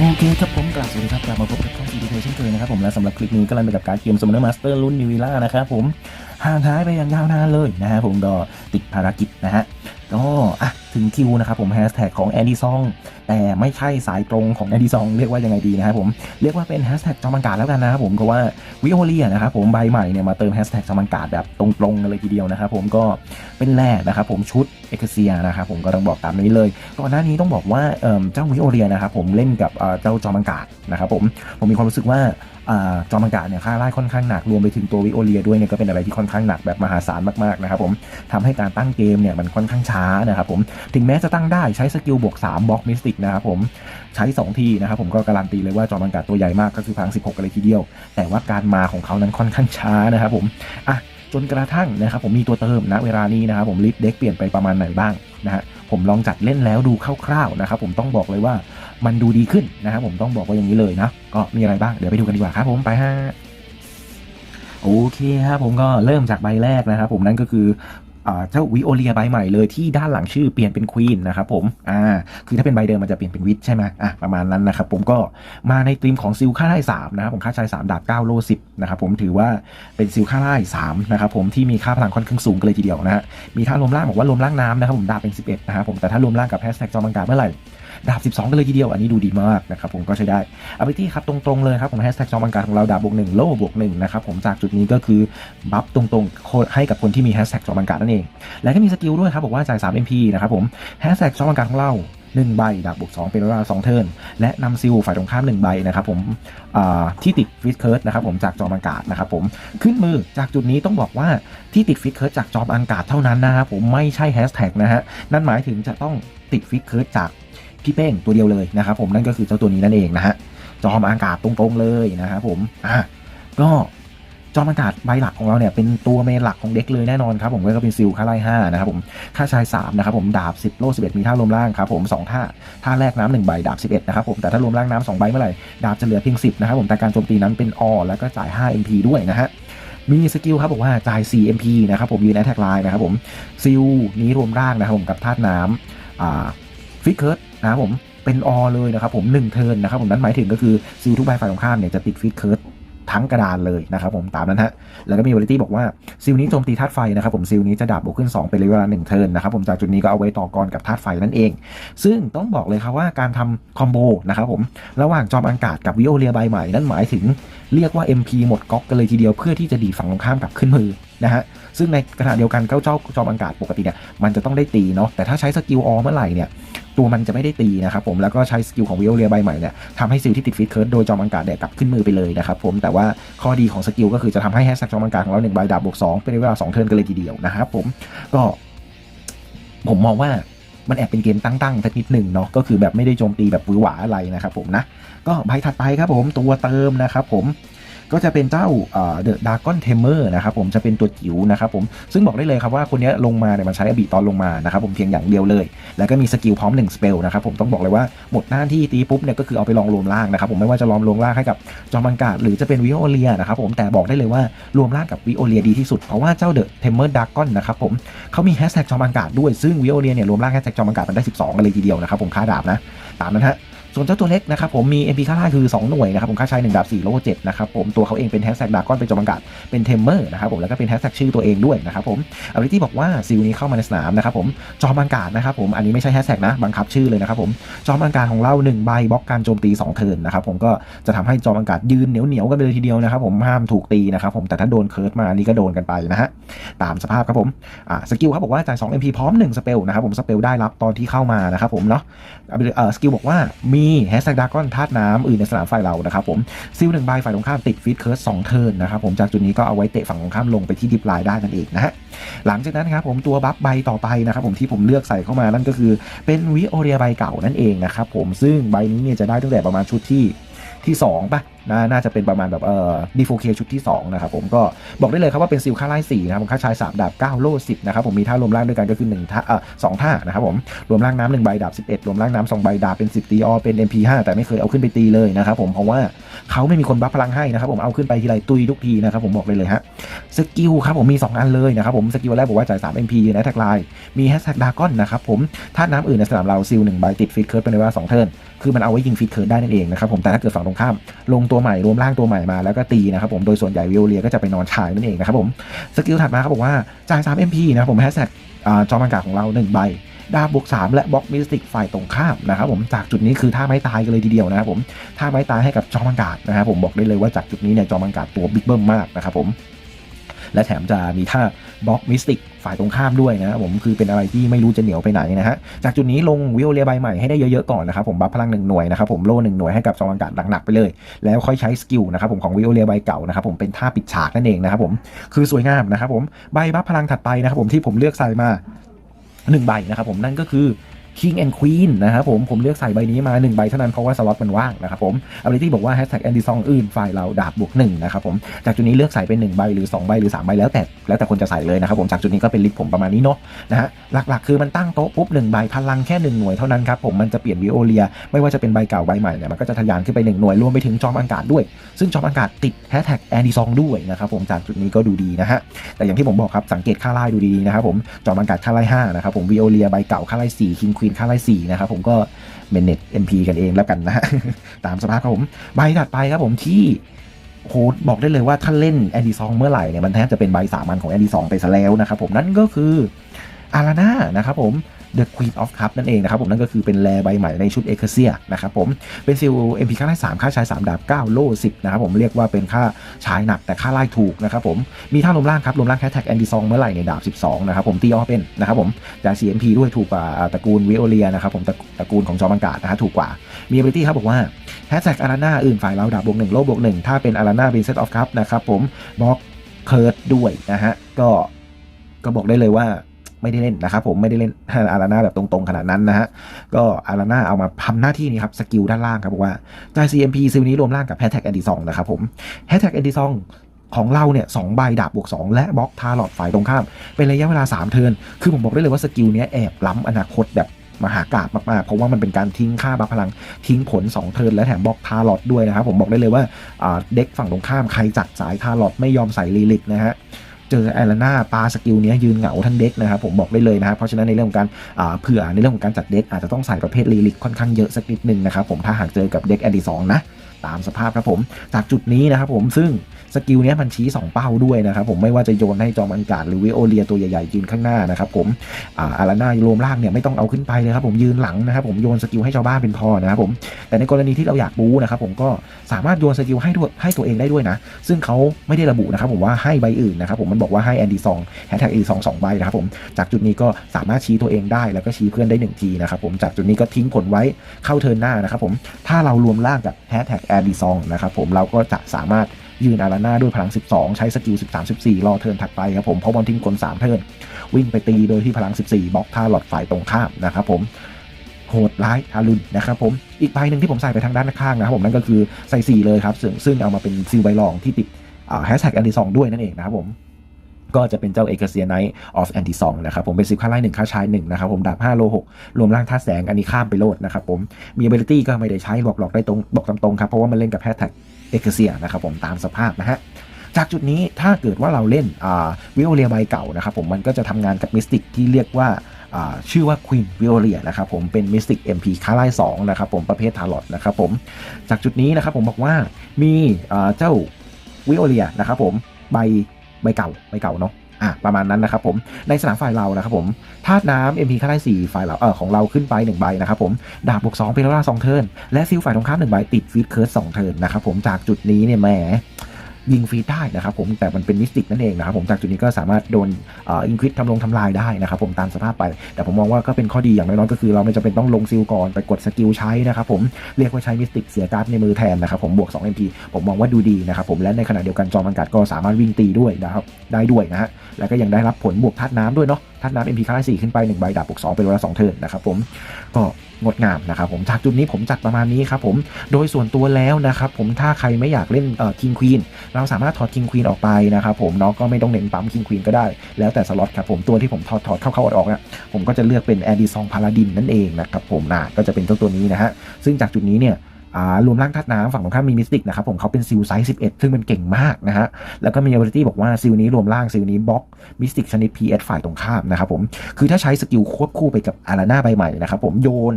โอเคครับผมกลับสวัสดีครับกลับมาพบกับช่องซีดีเพเช่นเคยนะครับผมและสำหรับคลิปนี้ก็ลันไปกับการเกมสม m น o ร์มาสเตอร์รุ่นนิวิล่านะครับผมห่างหายไปอย่างยาวนานเลยนะฮะผมก็ติดภารกิจนะฮะก็อะ ถึงคิวนะครับผมแฮชแท็กของแอนดี้ซองแต่ไม่ใช่สายตรงของแอนดี้ซองเรียกว่ายังไงดีนะครับผมเรียกว่าเป็นแฮชแท็กจอมังการแล้วกันนะครับผมเพราะว่าวิโอเลียนะครับผมใบใหม่เนี่ยมาเติมแฮชแท็กจอมังการแบบตรงๆกันเลยทีเดียวนะครับผมก็เป็นแรกนะครับผมชุดเอกเซียนะครับผมก็ต้องบอกตามนี้เลยก่อนหน้านี้ต้องบอกว่าเอิ่มเจ้าวิโอเลียนะครับผมเล่นกับเจ้าจอมังกาดนะครับผมผมมีความรู้สึกว่าจอมังกาเนี่ยค่าไล่ค่อนข้างหนักรวมไปถึงตัววิโอเลียด้วยเนี่ยก็เป็นอะไรที่ค่อนข้างหนักแบบมหาศาลมากๆนะครับผมทำให้การตั้งเกมเนี่ยมันค่อนข้างช้านะครับผมถึงแม้จะตั้งได้ใช้สกิลบวก3บล็อกมิสติกนะครับผมใช้ 2 ทีนะครับผมก็การันตีเลยว่าจอมังกาดตัวใหญ่มากก็คือพัง 16กันเลยทีเดียว แต่ว่าการมาของเขานั้นค่อนข้างช้านะครับผมอะจนกระทั่งนะครับผมมีตัวเติมนะเวลานี้นะครับผมลิฟเด็กเปลี่ยนไปประมาณไหนบ้างนะฮะผมลองจัดเล่นแล้วดูคร่าวๆนะครับผมต้องบอกเลยว่ามันดูดีขึ้นนะครับผมต้องบอกว่าอย่างนี้เลยนะก็มีอะไรบ้างเดี๋ยวไปดูกันดีกว่าครับผมไปฮะโอเคครับผมก็เริ่มจากใบแรกนะครับผมนั่นก็คือ เจ้าวิโอเลียใบใหม่เลยที่ด้านหลังชื่อเปลี่ยนเป็นควีนนะครับผมอ่าคือถ้าเป็นใบเดิมมันจะเปลี่ยนเป็นวิทใช่ไหมอะประมาณนั้นนะครับผมก็มาในธีมของซิลค่าไล่สามนะครับผมค่าชายสามดาบเก้าโลสิบนะครับผมถือว่าเป็นซิลค่าไล่สามนะครับผมที่มีค่าพลังค่อนข้างสูงกันเลยทีเดียวนะฮะมีท่ารวมล่างบอกว่ารวมล่างน้ำนะครับผมดาบเป็นสิบเอ็ดนะครับผมแต่ถ้ารวมล่างกับแฮชแท็กจอมังกรเมื่อไหร่ ดาบ 12 กันเลยทีเดียว อันนี้ดูดีมากนะครับผมก็ใช้ได้เอาไปที่ครับตรงๆเลยครับผมแฮชแท็กจอมังการของเราดาบบวกหนึ่งโล่บวกหนึ่งนะครับผมจากจุดนี้ก็คือบัฟตรงๆให้กับคนที่มีแฮชแท็กจอมังการนั่นเอง แล้วก็มีสกิลด้วยครับบอกว่าจ่าย3 MP นะครับผมแฮชแท็กจอมังการของเรา1ใบดาบบวก2เป็นเวลา2เทิร์นและนำซิลฝ่ายตรงข้าม 1 ใบนะครับผมที่ติดฟิสเคิร์ดนะครับผมจากจอมังการนะครับผมขึ้นมือจากจุดนี้ต้องบอกว่าที่ติดฟิกเคิร์ดจากจอมอากาศเท่านั้นนะครับผมไม่ใช่แฮชแท็กนะฮะนั่นหมายถึงจะต้องติดฟิกเคิร์ดจาก พี่เป้งตัวเดียวเลยนะครับผมนั่นก็คือเจ้าตัวนี้นั่นเองนะฮะจอมอากาศตรงๆเลยนะครับผมอะก็จอมอากาศใบหลักของเราเนี่ยเป็นตัวเมนหลักของเด็กเลยแน่นอนครับผมก็เป็นซิลค่าไล่5นะครับผมค่าชาย3นะครับผมดาบ 10 โล่11 มีท่ารวมล่างครับผม2ท่าท่าแรกน้ำหนึ่งใบดาบ 11นะครับผมแต่ถ้ารวมล่างน้ำสองใบเมื่อไหร่ดาบจะเหลือเพียง 10นะครับผมแต่การโจมตีนั้นเป็นอแล้วก็จ่าย 5 MP ด้วยนะฮะมีสกิลครับบอกว่าจ่าย 4 MP นะครับผมยืนแอทแทกไลน์นะครับผมซิลนี้รวมร่างนะครับผมกับธาตุน้ำฟิกเคิร์ด นะครับผมเป็นอเลยนะครับผม1เทิร์นนะครับผมนั้นหมายถึงก็คือซิลทุกใบฝ่ายตรงข้ามเนี่ยจะติดฟิกเคิร์ดทั้งกระดานเลยนะครับผมตามนั้นฮะแล้วก็มีวอลิตี้บอกว่าซิลนี้โจมตีธาตุไฟนะครับผมซิลนี้จะดาบบวกขึ้น 2 เป็นระยะเวลา1เทิร์นนะครับผมจากจุดนี้ก็เอาไว้ต่อกรกับธาตุไฟนั่นเอง ซึ่งต้องบอกเลยครับว่าการทำคอมโบนะครับผมระหว่างจอมอากาศกับวิโอเลียใบใหม่นั่นหมายถึงเรียกว่า MP หมดก๊อกกันเลยทีเดียวเพื่อที่จะดีฝั่งตรงข้ามกับขึ้นมือนะฮะซึ่งในขณะเดียวกันเจ้าเจ้าจอมอากาศปกติเนี่ยมันจะต้องได้ตีเนาะแต่ถ้าใช้สกิลออเมื่อไหร่เนี่ย ตัวมันจะไม่ได้ตีนะครับผมแล้วก็ใช้สกิลของวิโอเลียใบใหม่เนี่ยทำให้ซิลที่ติดฟิตเคิร์ดโดยจอมอากาศเนี่ยกลับขึ้นมือไปเลยนะครับผมแต่ว่าข้อดีของสกิลก็คือจะทำให้แฮชแท็กจอมอากาของเราหนึ่งใบดาบบวกสองเป็นเวลาสองเทิร์นกันเลยทีเดียวนะครับผมก็ผมมองว่ามันแอบเป็นเกมตั้งๆสักนิดหนึ่งเนาะก็คือแบบไม่ได้โจมตีแบบหวือหวาอะไรนะครับผมนะก็ใบถัดไปครับผมตัวเติมนะครับผม ก็จะเป็นเจ้าเดอะดากอนเทมเมอร์นะครับผมจะเป็นตัวจิ๋วนะครับผมซึ่งบอกได้เลยครับว่าคนนี้ลงมาเนี่ยมันใช้อบีตอนลงมานะครับผมเพียงอย่างเดียวเลย แล้วก็มีสกิลพร้อม1สเปลนะครับผมต้องบอกเลยว่าหมดหน้าที่ตีปุ๊บเนี่ยก็คือเอาไปลองรวมล่างนะครับผมไม่ว่าจะลองรวมล่างให้กับจอมังกาดหรือจะเป็นวิโอเลียนะครับผมแต่บอกได้เลยว่ารวมล่างกับวิโอเลียดีที่สุดเพราะว่าเจ้าเดอะเทมเมอร์ดากอนนะครับผมเขามีแฮชแท็กจอมังกาดด้วยซึ่งวิโอเลียเนี่ยรวมล่างแฮชแท็กจอมังกาดมันได้ 12 กันเลยทีเดียวนะครับผมค่าดาบนะตามนั้นฮะ ส่วนเจ้าตัวเล็กนะครับผมมี MP ค่าล่าคือ 2 หน่วยนะครับผมค่าใช้1ดาบ4โล7นะครับผมตัวเขาเองเป็นแฮชแท็กดาก้อนเป็นจอมังกาดเป็นเทมเมอร์นะครับผมแล้วก็เป็นแฮชแท็กชื่อตัวเองด้วยนะครับผมอ b i ิตี้บอกว่าซิลนี้เข้ามาในสนามนะครับผมจอมังกาดนะครับผมอันนี้ไม่ใช่แฮชแท็กนะบังคับชื่อเลยนะครับผมจอมังกาดของเรา1ใบบล็อกการโจมตี2เทิร์นนะครับผมก็จะทำให้จอมังกาดยืนเหนียวเหนียวกันไปเลยทีเดียวนะครับผมห้ามถูกตีนะครับผมแต่ถ้าโดนเคิร์ดมานี่ก็โดนกันไปนะฮะตามสภาพครับผมอ่าสกิลครับบอกว่าจ่าย2 MP พร้อม1สเปลนะครับผมสเปลได้รับตอนที่เข้ามานะครับผมเนาะเอ่อสกิลบอกว่ามีแฮชแท็กดากอนธาตุน้ำอื่นในสนามฝ่ายเรานะครับผมซิลหนึ่งใบฝ่ายตรงข้ามติดฟีดเคิร์สสองเทิร์นนะครับผมจากจุดนี้ก็เอาไว้เตะฝั่งตรงข้ามลงไปที่ดิฟไลน์ได้นั่นเองนะฮะหลังจากนั้นครับผมตัวบัฟใบต่อไปนะครับผมที่ผมเลือกใส่เข้ามานั่นก็คือเป็นวิโอเรียใบเก่านั่นเองนะครับผมซึ่งใบนี้เนี่ยจะได้ตั้งแต่ประมาณชุดที่ที่2ป่ะนะน่าจะเป็นประมาณแบบเอ่อดีโฟเคชุดที่2นะครับผมก็บอกได้เลยครับว่าเป็นซิลค่าไล่4นะครับค่าชาย 3 ดาบ 9 โล่10นะครับผมมีท่ารวมร่างด้วยกันก็คือ1ท่าเอ่อสองท่านะครับผมรวมร่างน้ำหนึ่งใบดาบ 11 รวมร่างน้ำสองใบดาบเป็น 10ตีออเป็น MP5 แต่ไม่เคยเอาขึ้นไปตีเลยนะครับผมเพราะว่าเขาไม่มีคนบัฟพลังให้นะครับผมเอาขึ้นไปทีไรตุยทุกทีนะครับผมบอกเลยเลยฮะสกิลครับผมมี 2 อันเลยนะครับผมสกิลแรกบอกว่าจ่าย 3 MP ยืนแอทแทกไลน์มีแฮชแท็กดากอนนะครับผมถ้าน้ำอื่นในสนามเราซิล1ใบติดฟิตเคิร์ดเป็นเวลา2เทิร์นคือมันเอาไว้ยิงฟิตเคิร์ดได้นั่นเองนะครับผมแต่ถ้าเกิดฝั่งตรงข้ามลงตัวใหม่รวมร่างตัวใหม่มาแล้วก็ตีนะครับผมโดยส่วนใหญ่วิโอเลียก็จะไปนอนชายนั่นเองนะครับผมสกิลถัดมาครับบอกว่าจ่าย3 MP นะครับผมแฮชแท็กจอมังกาของเรา 1 ใบดาบบวก3และบล็อกมิสติกฝ่ายตรงข้ามนะครับผมจากจุดนี้คือท่าไม้ตายกันเลยทีเดียวนะครับผมท่าไม้ตายให้กับจอมังกานะครับผมบอกได้เลยว่าจากจุดนี้เนี่ยจอมังกาตัวบิ๊กเบิ้มมากนะครับผม และแถมจะมีท่าบล็อกมิสติกฝ่ายตรงข้ามด้วยนะผมคือเป็นอะไรที่ไม่รู้จะเหนียวไปไหนนะฮะจากจุดนี้ลงวิโอเลียใบใหม่ให้ได้เยอะๆก่อนนะครับผมบัฟพลังหนึ่งหน่วยนะครับผมโล่หนึ่งหน่วยให้กับจอมังกาดหนักๆไปเลย แล้วค่อยใช้สกิลนะครับผมของวิโอเลียใบเก่านะครับผมเป็นท่าปิดฉากนั่นเองนะครับผมคือสวยงามนะครับผมใบบัฟพลังถัดไปนะครับผมที่ผมเลือกใส่มาหนึ่งใบนะครับผมนั่นก็คือ King and Queen นะครับผม ผมเลือกใส่ใบนี้มา 1 ใบเท่านั้นเพราะว่าสล็อตมันว่างนะครับผม ability บอกว่า hashtag anti song อื่นฝ่ายเราดาบบวก1นะครับผม จากจุดนี้เลือกใส่เป็น1ใบหรือ 2 ใบหรือ 3 ใบแล้วแต่แล้วแต่คนจะใส่เลยนะครับผม จากจุดนี้ก็เป็นลิสต์ผมประมาณนี้เนาะนะฮะ หลักๆ คือมันตั้งโต๊ะปุ๊บ1ใบพลังแค่ 1 หน่วยเท่านั้นครับผม มันจะเปลี่ยนวิโอเลีย ไม่ว่าจะเป็นใบเก่าใบใหม่เนี่ยมันก็จะทะยานขึ้นไป1หน่วยรวมไปถึงจอมอากาศด้วย ซึ่งจอมอากาศติด hashtag anti song ด้วยนะครับผม จากจุดนี้ก็ดูดีนะฮะ แต่อย่างที่ผมบอกครับสังเกตค่าไล่ดูดีๆนะครับผมจอมอากาศค่าไล่5นะครับผมวิโอเลียใบเก่าค่าไล่4 King ควีนค่าไล่4นะครับผมก็เมนเน็ตเอ็มพีกันเองแล้วกันนะฮะตามสภาพครับผมใบถัดไปครับผมที่โค้ดบอกได้เลยว่าถ้าเล่นแอนดี้ซองเมื่อไหร่เนี่ยมันแทบจะเป็นใบสามัญของแอนดี้ซองไปซะแล้วนะครับผมนั่นก็คืออาราน่านะครับผม The Queen of Cup นั่นเองนะครับผมนั่นก็คือเป็นแลใบใหม่ในชุดเอเคเซียนะครับผมเป็นซิล MP ค่าไล่3ค่าชาย 3 ดาบ 9 โล่10นะครับผมเรียกว่าเป็นค่าชายหนักแต่ค่าไล่ถูกนะครับผมมีท่าลมล่างครับลมล่างแคทแท็กแอนดี้ซองเมื่อไหร่ในดาบ 12นะครับผมตีออเป็นนะครับผมจาก CMP ด้วยถูกกว่าตระกูลวิโอเลียนะครับผมตระตระกูลของจอมังกาดนะฮะถูกกว่ามี ability ครับบอกว่าแฮชแท็กอาราน่าอื่นฝ่ายเราดาบบวกหนึ่งโลบวกหนึ่งถ้าเป็นอาราน่าเป็นเซตออฟคัพนะครับผมบล็อกเคิร์ดด้วยนะฮะก็ก็บอกได้เลยว่า ไม่ได้เล่นนะครับผมไม่ได้เล่นอาราน่าแบบตรงๆ ขนาดนั้นนะฮะก็อาราน่าเอามาทำหน้าที่นี้ครับสกิลด้านล่างครับบอกว่าจ่าย CMP ซิลนี้รวมร่างกับแฮชแท็กแอนดี้ซองนะครับผมแฮชแท็กแอนดี้ซองของเราเนี่ยสองใบดาบบวก 2 และบล็อกทาร์ลอดฝ่ายตรงข้าม เป็นระยะเวลา 3 เทิร์นคือผมบอกได้เลยว่าสกิลเนี้ยแอบล้ำอนาคตแบบมหากราบมากๆ เพราะว่ามันเป็นการทิ้งค่าบัฟพลังทิ้งผล 2 เทิร์นและแถมบล็อกทาร์ลอดด้วยนะครับ ผมบอกได้เลยว่าอ่าเด็กฝั่งตรงข้ามใครจัดสายทาร์ลอดไม่ยอมใส่ลีลิกนะฮะ เจอแอลนาปาสกิลเนี้ยยืนเหงาทั้งเด็กนะครับผมบอกได้เลยนะครับเพราะฉะนั้นในเรื่องของการเผื่อในเรื่องของการจัดเด็กอาจจะต้องใส่ประเภทลีลิกค่อนข้างเยอะสักนิดนึงนะครับผมถ้าหากเจอกับเด็กแอนดี้สองนะ ตามสภาพครับผม จากจุดนี้นะครับผมซึ่งสกิลนี้มันชี้ 2 เป้าด้วยนะครับผมไม่ว่าจะโยนให้จอมอังกาศหรือวิโอเลียตัวใหญ่ๆยืนข้างหน้านะครับผมอาราน่ารวมล่างเนี่ยไม่ต้องเอาขึ้นไปเลยครับผมยืนหลังนะครับผมโยนสกิลให้ชาวบ้านเป็นพอนะครับผมแต่ในกรณีที่เราอยากบูนะครับผมก็สามารถโยนสกิลให้ให้ตัวเองได้ด้วยนะ ซึ่งเขาไม่ได้ระบุนะครับผมว่าให้ใบอื่นนะครับผมมันบอกว่าให้แอนดี้ซองแฮชแท็กอีซองสองใบนะครับผมจากจุดนี้ก็สามารถชี้ตัวเองได้แล้วก็ชี้เพื่อนได้หนึ่งทีนะครับผมจากจุดนี้ก็ทิ้งผลไว้เข้าเทิร์นหน้านะครับผมถ้าเรารวมล่างกับแฮชแท็กแอนดี้ซองนะครับผมเราก็จะสามารถยืนอาราน่าด้วยพลัง 12 ใช้สกิล 13 14 รอเทิร์นถัดไปครับผมเพราะบอลทิ้งคน3เทิร์นวิ่งไปตีโดยที่พลัง 14บล็อกท่าหลอดฝ่ายตรงข้ามนะครับผมโหดร้ายทารุณนะครับผมอีกใบหนึ่งที่ผมใส่ไปทางด้านข้างนะครับผมนั่นก็คือใส่4เลยครับซึ่งซึ่งเอามาเป็นซิลใบรองที่ติดแฮชแท็กแอนดี้ซองด้วยนั่นเองนะครับผม ก็จะเป็นเจ้าเอกเซียไนท์ออฟแอนติซองนะครับผมเป็นซิลค่าไล่หนึ่งค่าใชายหนึ่งนะครับผมดาบ5โล6รวมร่างธาแสงอันนี้ข้ามไปโลดนะครับผมมี ability ก็ไม่ได้ใช้บอกหลอกได้ตรงบอกตามตรงครับเพราะว่ามันเล่นกับแฮชแท็กเอกเซียนะครับผมตามสภาพนะฮะจากจุดนี้ถ้าเกิดว่าเราเล่นวิโอเลียใบเก่านะครับผมมันก็จะทำงานกับมิสติกที่เรียกว่าชื่อว่า Queen v i o l i a นะครับผมเป็น Mystic MP ค่าไล่2นะครับผมประเภททารอตนะครับผมจากจุดนี้นะครับผมบอกว่ามีเจ้าวิโอเลียนะครับผมใบ ใบเก่าใบเก่าเนาะอะประมาณนั้นนะครับผมในสนามฝ่ายเรานะครับผมธาตุน้ำ MP ค่าไล่4ฝ่ายเราเออของเราขึ้นไป1ใบนะครับผมดาบบวก2เป็นล่า2เทิร์นและซิลฝ่ายตรงข้าม1ใบติดฟีดเคิร์ส2เทิร์นนะครับผมจากจุดนี้เนี่ยแหม ยิงฟรีได้นะครับผมแต่มันเป็นมิสติกนั่นเองนะครับผมจากจุดนี้ก็สามารถโดนอิงควิดทำลงทำลายได้นะครับผมตามสภาพไป แต่ผมมองว่าก็เป็นข้อดีอย่างน้อยๆก็คือเราไม่จำเป็นต้องลงซิลก่อนไปกดสกิลใช้นะครับผมเรียกว่าใช้มิสติกเสียการ์ดในมือแทนนะครับผมบวก2 MP ผมมองว่าดูดีนะครับผมและในขณะเดียวกันจอมังกัดก็สามารถวิ่งตีด้วยนะครับได้ด้วยนะฮะแล้วก็ยังได้รับผลบวกธาตุน้ำด้วยเนาะ ท่านน้ำ MP ค่าสี่ขึ้นไป1ใบดาบบวก2เป็นเวลา2เทิร์นนะครับผมก็งดงามนะครับผมจากจุดนี้ผมจัดประมาณนี้ครับผมโดยส่วนตัวแล้วนะครับผมถ้าใครไม่อยากเล่นเอ่อ King Queen เราสามารถถอด King Queen ออกไปนะครับผมเนาะก็ไม่ต้องเน้นปั๊ม King Queen ก็ได้ แล้วแต่สล็อตครับผมตัวที่ผมถอดถอดเข้าเข้าออกออกๆเนี่ยผมก็จะเลือกเป็น a d i s o n Paladin นั่นเองนะครับผมนะก็จะเป็นเจ้าตัวนี้นะฮะซึ่งจากจุดนี้เนี่ย รวมร่างธาตุน้ำฝั่งตรงข้ามมีมิสติกนะครับผมเขาเป็นซิลไซส์11 ซึ่งมันเก่งมากนะฮะแล้วก็มี ability บอกว่าซิลนี้รวมร่างซิลนี้บล็อกมิสติกชนิด PS ฝ่ายตรงข้ามนะครับผมคือถ้าใช้สกิลควบคู่ไปกับอาราน่าใบใหม่นะครับผมโยน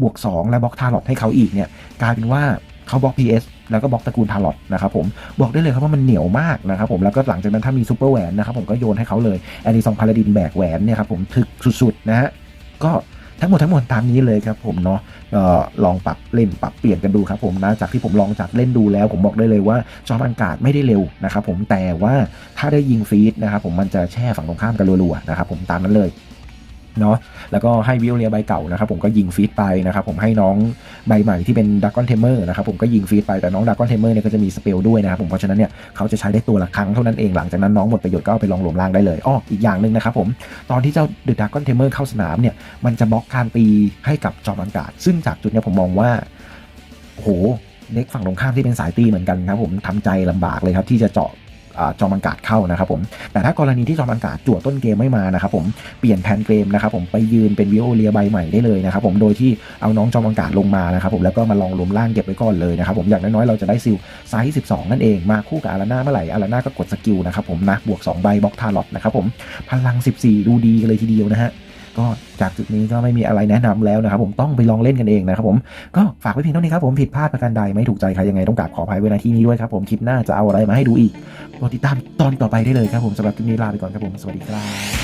บวก 2 และบล็อกทารอตให้เขาอีกเนี่ยกลายเป็นว่าเขาบล็อก PS แล้วก็บล็อกตระกูลทารอตนะครับผมบอกได้เลยครับว่ามันเหนียวมากนะครับผมแล้วก็หลังจากนั้นถ้ามีซูเปอร์แหวนนะครับผมก็โยนให้เขาเลยแอนิซองพาลาดินแบกแหวนเนี่ยครับผมถึกสุดๆนะฮะก็ ทั้งหมดทั้งหมดตามนี้เลยครับผมเนาะออลองปรับเล่นปรับเปลี่ยนกันดูครับผมนะจากที่ผมลองจัดเล่นดูแล้ว ผมบอกได้เลยว่าจอมอากาศไม่ได้เร็วนะครับผมแต่ว่าถ้าได้ยิงฟีดนะครับผมมันจะแช่ฝั่งตรงข้ามกันรัวๆนะครับผมตามนั้นเลย เนาะแล้วก็ให้วิโอเลียใบเก่านะครับผมก็ยิงฟีดไปนะครับผมให้น้องใบใหม่ที่เป็นดักกอนเทมเมอร์นะครับผมก็ยิงฟีดไปแต่น้องดักกอนเทมเมอร์เนี่ยก็จะมีสเปลด้วยนะครับผมเพราะฉะนั้นเนี่ยเขาจะใช้ได้ตัวละครั้งเท่านั้นเองหลังจากนั้นน้องหมดประโยชน์ก็เอาไปลองรวมร่างได้เลยอ้ออีกอย่างหนึ่งนะครับผมตอนที่เจ้าเดอะด a ก o n นเทมเมอร์เข้าสนามเนี่ยมันจะบล็อกการตีให้กับจอมอากาศ ซึ่งจากจุดเนี้ยผมมองว่าโหเด็กฝั่งตรงข้ามที่เป็นสายตีเหมือนกันครับผมทำใจลำบากเลยครับที่จะเจาะ จอมอากาศเข้านะครับผม แต่ถ้ากรณีที่จอมอากาศจั่วต้นเกมไม่มานะครับผม เปลี่ยนแผนเกมนะครับผมไปยืนเป็นวิโอเลียใบใหม่ได้เลยนะครับผม โดยที่เอาน้องจอมอากาศลงมานะครับผม แล้วก็มาลองรวมร่างเก็บไว้ก่อนเลยนะครับผม อย่างน้อยๆเราจะได้ซิลไซส์ 12 นั่นเอง มาคู่กับอาราน่าเมื่อไหร่ อาราน่าก็กดสกิลนะครับผมนะ บวก 2 ใบบล็อกทารอตนะครับผม พลัง 14 ดูดีกันเลยทีเดียวนะฮะ ก็ จากจุดนี้ก็ไม่มีอะไรแนะนำแล้วนะครับผมต้องไปลองเล่นกันเองนะครับผมก็ฝากไว้เพียงเท่านี้ครับผมผิดพลาดประการใดไม่ถูกใจใครยังไงต้องกราบขออภัยเวลาที่นี้ด้วยครับผมคลิปหน้าจะเอาอะไรมาให้ดูอีกโปรดติดตามตอนต่อไปได้เลยครับผมสำหรับคลิปนี้ลาไปก่อนครับผมสวัสดีครับ